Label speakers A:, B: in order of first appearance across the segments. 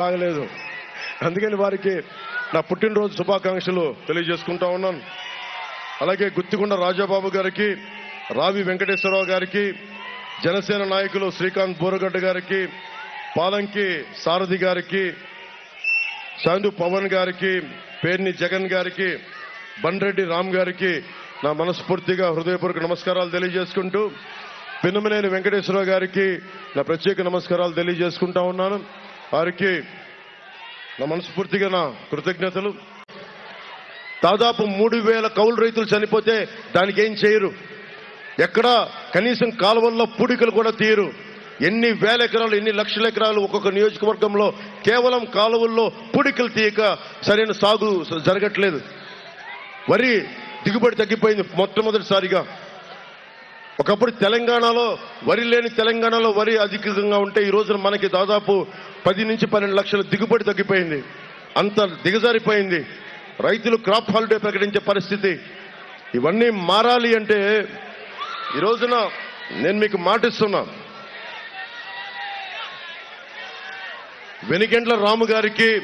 A: తాగలేదు. అందుకని వారికి నా పుట్టినరోజు శుభాకాంక్షలు తెలియజేసుకుంటా ఉన్నాను. అలాగే గుత్తికొండ రాజాబాబు గారికి రావి వెంకటేశ్వరరావు గారికి జనసేన నాయకులు శ్రీకాంత్ బోరగడ్డ గారికి పాలంకి సారథి గారికి సాందు పవన్ గారికి పేర్ని జగన్ గారికి బండ్రెడ్డి రామ్ గారికి నా మనస్ఫూర్తిగా హృదయపూర్వక నమస్కారాలు తెలియజేసుకుంటూ పిన్నమనేని వెంకటేశ్వరరావు గారికి నా ప్రత్యేక నమస్కారాలు తెలియజేసుకుంటా ఉన్నాను. వారికి నా మనస్ఫూర్తిగా నా కృతజ్ఞతలు. దాదాపు మూడు వేల కౌలు రైతులు చనిపోతే దానికి ఏం చేయరు? ఎక్కడా కనీసం కాలువల్లో పూడికలు కూడా తీయరు. ఎన్ని వేల ఎకరాలు ఎన్ని లక్షల ఎకరాలు ఒక్కొక్క నియోజకవర్గంలో కేవలం కాలువల్లో పూడికలు తీయక సరైన సాగు జరగట్లేదు. వరి దిగుబడి తగ్గిపోయింది మొట్టమొదటిసారిగా. ఒకప్పుడు తెలంగాణలో వరి లేని తెలంగాణలో వరి అధికంగా ఉంటే ఈ రోజున మనకి దాదాపు పది నుంచి పన్నెండు లక్షల దిగుబడి తగ్గిపోయింది. అంత దిగజారిపోయింది. రైతులు క్రాప్ హాలిడే ప్రకటించే పరిస్థితి. ఇవన్నీ మారాలి అంటే ఈ రోజున నేను మీకు మాటిస్తున్నా. వెనుకెండ్ల రాము గారికి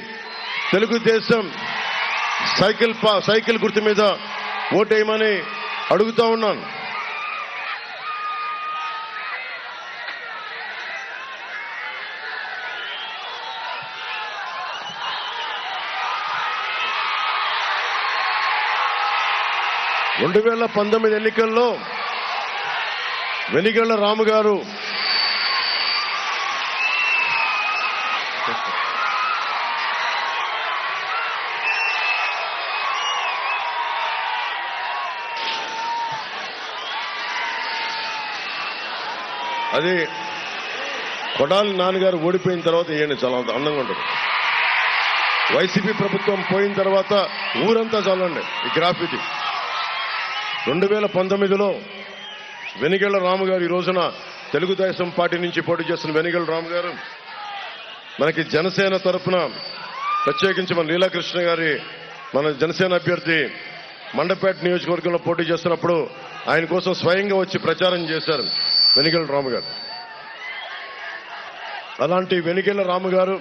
A: తెలుగుదేశం సైకిల్ సైకిల్ గుర్తు మీద ఓటేయమని అడుగుతా ఉన్నాను. రెండు వేల పంతొమ్మిది ఎన్నికల్లో వెనిగళ్ళ రాము గారు అది కొడాలి నాన్నగారు ఓడిపోయిన తర్వాత ఈయన చాలా అందంగా ఉంటుంది. వైసీపీ ప్రభుత్వం పోయిన తర్వాత ఊరంతా చాలండి ఈ గ్రాఫిటీ. రెండు వేల పంతొమ్మిదిలో వెనిగళ్ళ రాము గారు ఈ రోజున తెలుగుదేశం పార్టీ నుంచి పోటీ చేస్తున్న వెనిగళ్ళ రాము గారు మనకి జనసేన తరఫున ప్రత్యేకించి మన లీలాకృష్ణ గారి మన జనసేన అభ్యర్థి మండపేట నియోజకవర్గంలో పోటీ చేస్తున్నప్పుడు ఆయన కోసం స్వయంగా వచ్చి ప్రచారం చేశారు వెనిగళ్ళ రాము గారు. అలాంటి వెనిగళ్ళ రాము గారు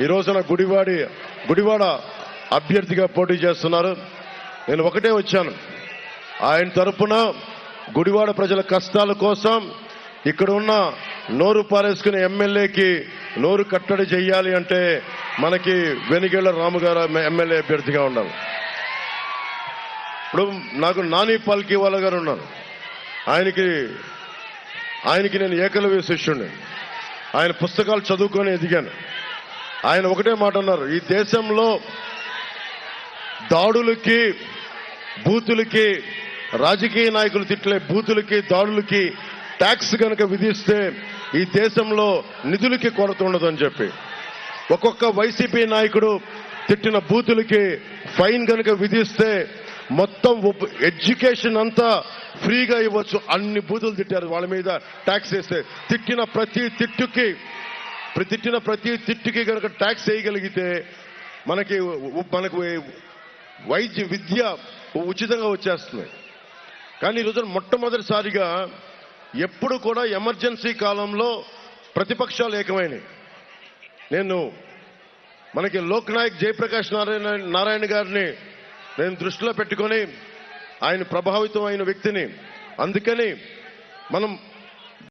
A: ఈ రోజున గుడివాడి గుడివాడ అభ్యర్థిగా పోటీ చేస్తున్నారు. నేను ఒకటే వచ్చాను. ఆయన తరపున గుడివాడ ప్రజల కష్టాల కోసం ఇక్కడ ఉన్న నోరు పారేసుకునే ఎమ్మెల్యేకి నోరు కట్టడి చేయాలి అంటే మనకి వెనిగేళ్ళ రాముగారు ఎమ్మెల్యే అభ్యర్థిగా ఉండాలి ఇప్పుడు నాకు నాని పాల్కి వాళ్ళ గారు ఉన్నారు. ఆయనకి ఆయనకి నేను ఏకలవ్య శిష్యుడిని ఆయన పుస్తకాలు చదువుకొని ఎదిగాను. ఆయన ఒకటే మాట అన్నారు ఈ దేశంలో దాడులకి బూతులకి రాజకీయ నాయకులు తిట్లే బూతులకి దాడులకి ట్యాక్స్ కనుక విధిస్తే ఈ దేశంలో నిధులకి కొరత ఉండదని చెప్పి. ఒక్కొక్క వైసీపీ నాయకుడు తిట్టిన బూతులకి ఫైన్ కనుక విధిస్తే మొత్తం ఎడ్యుకేషన్ అంతా ఫ్రీగా ఇవ్వచ్చు. అన్ని బూతులు తిట్టారు. వాళ్ళ మీద ట్యాక్స్ వేస్తే తిట్టిన ప్రతి తిట్టుకి తిట్టిన ప్రతి తిట్టుకి కనుక ట్యాక్స్ వేయగలిగితే మనకి మనకు వైద్య విద్య ఉచితంగా వచ్చేస్తుంది. కానీ ఈ రోజున మొట్టమొదటిసారిగా ఎప్పుడు కూడా ఎమర్జెన్సీ కాలంలో ప్రతిపక్షాలు ఏకమైనవి నేను మనకి లోక్ నాయక్ జయప్రకాష్ నారాయణ నారాయణ గారిని నేను దృష్టిలో పెట్టుకొని ఆయన ప్రభావితం అయిన వ్యక్తిని. అందుకని మనం